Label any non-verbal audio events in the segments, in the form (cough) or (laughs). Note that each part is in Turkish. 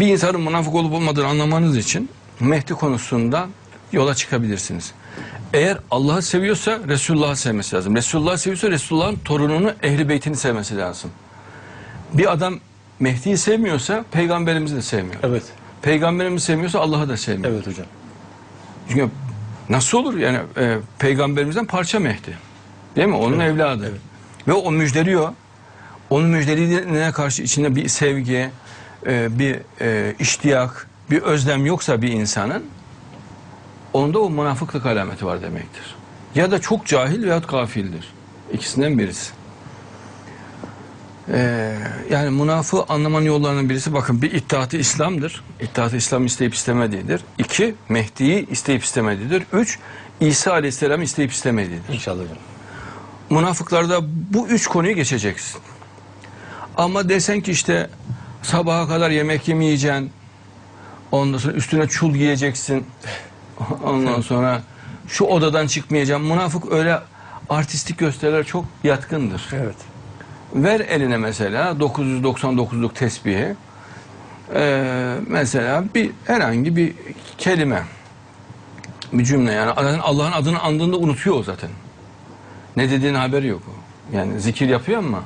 bir insanın münafık olup olmadığını anlamanız için Mehdi konusunda yola çıkabilirsiniz. Eğer Allah'ı seviyorsa Resulullah'ı sevmesi lazım. Resulullah'ı seviyorsa Resulullah'ın torununu, ehli beytini sevmesi lazım. Bir adam Mehdi'yi sevmiyorsa peygamberimizi de sevmiyor. Evet. Peygamberimizi sevmiyorsa Allah'ı da sevmiyor. Evet hocam. Çünkü nasıl olur yani e, peygamberimizden parça Mehdi. Değil mi? Onun evladı. Ve o müjdeliyor. Onun müjdelediğine karşı içinde bir sevgi, e, bir e, iştiyak, bir özlem yoksa bir insanın onda o münafıklık alameti var demektir. Ya da çok cahil veyahut gafildir. İkisinden birisi. Ee, yani münafığı anlamanın yollarının birisi bakın bir iddiatı İslam'dır. İddiatı İslam isteyip istemediğidir. İki, Mehdi'yi isteyip istemediğidir. Üç, İsa Aleyhisselam isteyip istemediğidir. İnşallah. Münafıklarda bu üç konuyu geçeceksin. Ama desen ki işte sabaha kadar yemek yemeyeceksin. Ondan sonra üstüne çul giyeceksin. (laughs) Ondan sonra şu odadan çıkmayacaksın. Münafık öyle artistik gösteriler çok yatkındır. Evet. Ver eline mesela 999'luk tesbihi. Ee, mesela bir herhangi bir kelime. Bir cümle yani Allah'ın adını andığında unutuyor o zaten. Ne dediğinin haberi yok o. Yani zikir yapıyor ama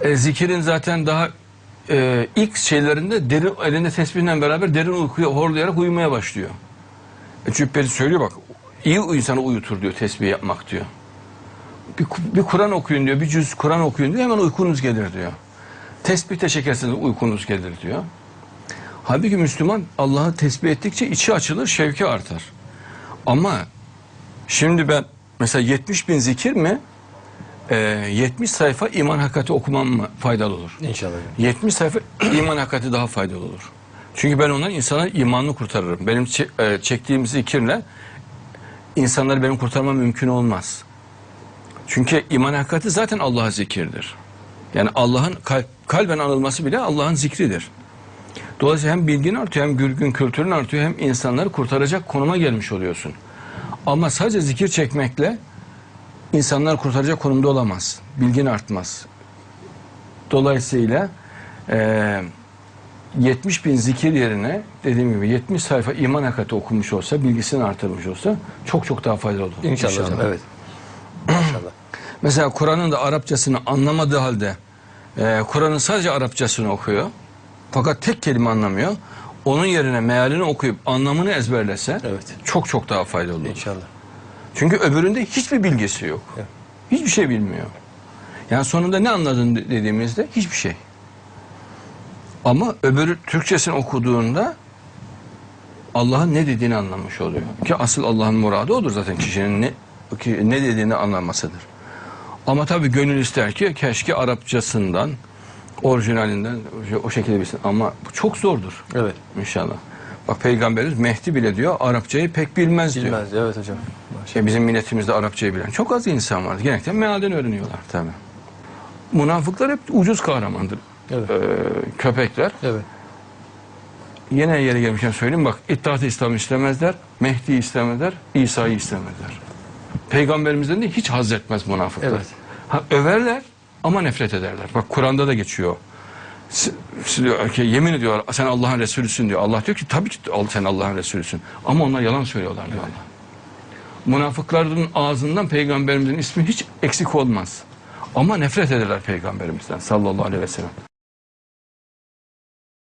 e, zikirin zaten daha e, ilk şeylerinde derin elinde tesbihle beraber derin uykuya horlayarak uyumaya başlıyor. E, Cübbeli söylüyor bak iyi insanı uyutur diyor tesbih yapmak diyor bir, bir Kur'an okuyun diyor, bir cüz Kur'an okuyun diyor, hemen uykunuz gelir diyor. Tesbih de uykunuz gelir diyor. Halbuki Müslüman Allah'ı tesbih ettikçe içi açılır, şevki artar. Ama şimdi ben mesela 70 bin zikir mi, e, 70 sayfa iman hakikati okumam mı faydalı olur? İnşallah hocam. 70 sayfa (clears throat) iman hakikati daha faydalı olur. Çünkü ben ondan insanın imanını kurtarırım. Benim e, çektiğim zikirle insanları benim kurtarmam mümkün olmaz. Çünkü iman hakikati zaten Allah'a zikirdir. Yani Allah'ın kalp, kalben anılması bile Allah'ın zikridir. Dolayısıyla hem bilgin artıyor hem gülgün kültürün artıyor hem insanları kurtaracak konuma gelmiş oluyorsun. Ama sadece zikir çekmekle insanlar kurtaracak konumda olamaz. Bilgin artmaz. Dolayısıyla eee 70 bin zikir yerine dediğim gibi 70 sayfa iman hakikati okumuş olsa, bilgisini artırmış olsa çok çok daha faydalı olur. İnşallah, hocam. Evet. (clears throat) İnşallah. Mesela Kur'an'ın da Arapçasını anlamadığı halde e, Kur'an'ın sadece Arapçasını okuyor. Fakat tek kelime anlamıyor. Onun yerine mealini okuyup anlamını ezberlese Evet. çok çok daha faydalı olur. İnşallah. Çünkü öbüründe hiçbir bilgisi yok. Evet. Hiçbir şey bilmiyor. Yani sonunda ne anladın de- dediğimizde hiçbir şey. Ama öbürü Türkçesini okuduğunda Allah'ın ne dediğini anlamış oluyor. Ki asıl Allah'ın muradı odur zaten kişinin ne, ki ne dediğini anlamasıdır. Ama tabii gönül ister ki keşke Arapçasından, orijinalinden o şekilde bilsin. Ama bu çok zordur Evet. inşallah. Bak Peygamberimiz Mehdi bile diyor Arapçayı pek bilmez, diyor. Bilmez. Evet hocam. Şey, bizim milletimizde Arapçayı bilen çok az insan var. Genellikle mealden öğreniyorlar tabii. Münafıklar hep ucuz kahramandır. Evet. Ee, köpekler. Evet. Yine yere gelmişken söyleyeyim bak İttihat-ı İslam istemezler, Mehdi'yi istemezler, İsa'yı istemezler. Peygamberimizden de hiç haz etmez münafıklar. Evet. Ha, överler ama nefret ederler. Bak Kur'an'da da geçiyor. Diyor ki, yemin ediyor sen Allah'ın Resulüsün diyor. Allah diyor ki tabii ki sen Allah'ın Resulüsün. Ama onlar yalan söylüyorlar diyor Allah. Münafıkların ağzından peygamberimizin ismi hiç eksik olmaz. Ama nefret ederler peygamberimizden sallallahu aleyhi ve sellem.